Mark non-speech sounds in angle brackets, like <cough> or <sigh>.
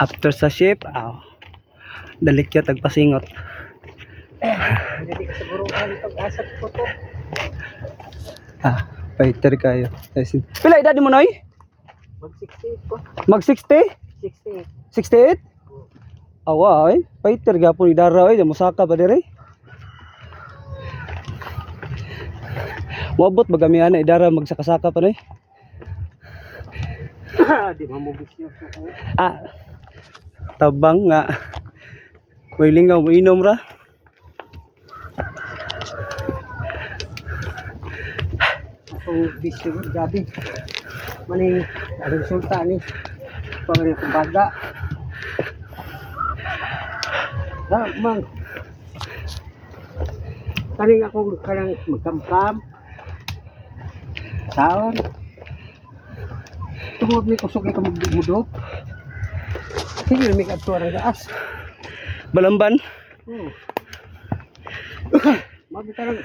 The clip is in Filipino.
After sa ship, aw. Dalikya tagpasingot. Ah, fighter kayo. Pila edad mo noy? Mag 68 po. Mag 60? 68. 68? Awa ay, fighter gapon idara ay, musaka ba dire? Wabot ba gami ana idara magsakasaka pa noy? <laughs> Di mamubis yun. Ah. Tabang nga. May lingaw mo inom ra. Akong bisyo gabi. Maning resulta ni pangalan kong baga. Ha, mang. Karing ako karang magkamkam. Saon. Tungod ni kusog ka magdumudok. Sige, may kaptuan ang gaas. Balamban. Hmm. <coughs> Mabitarang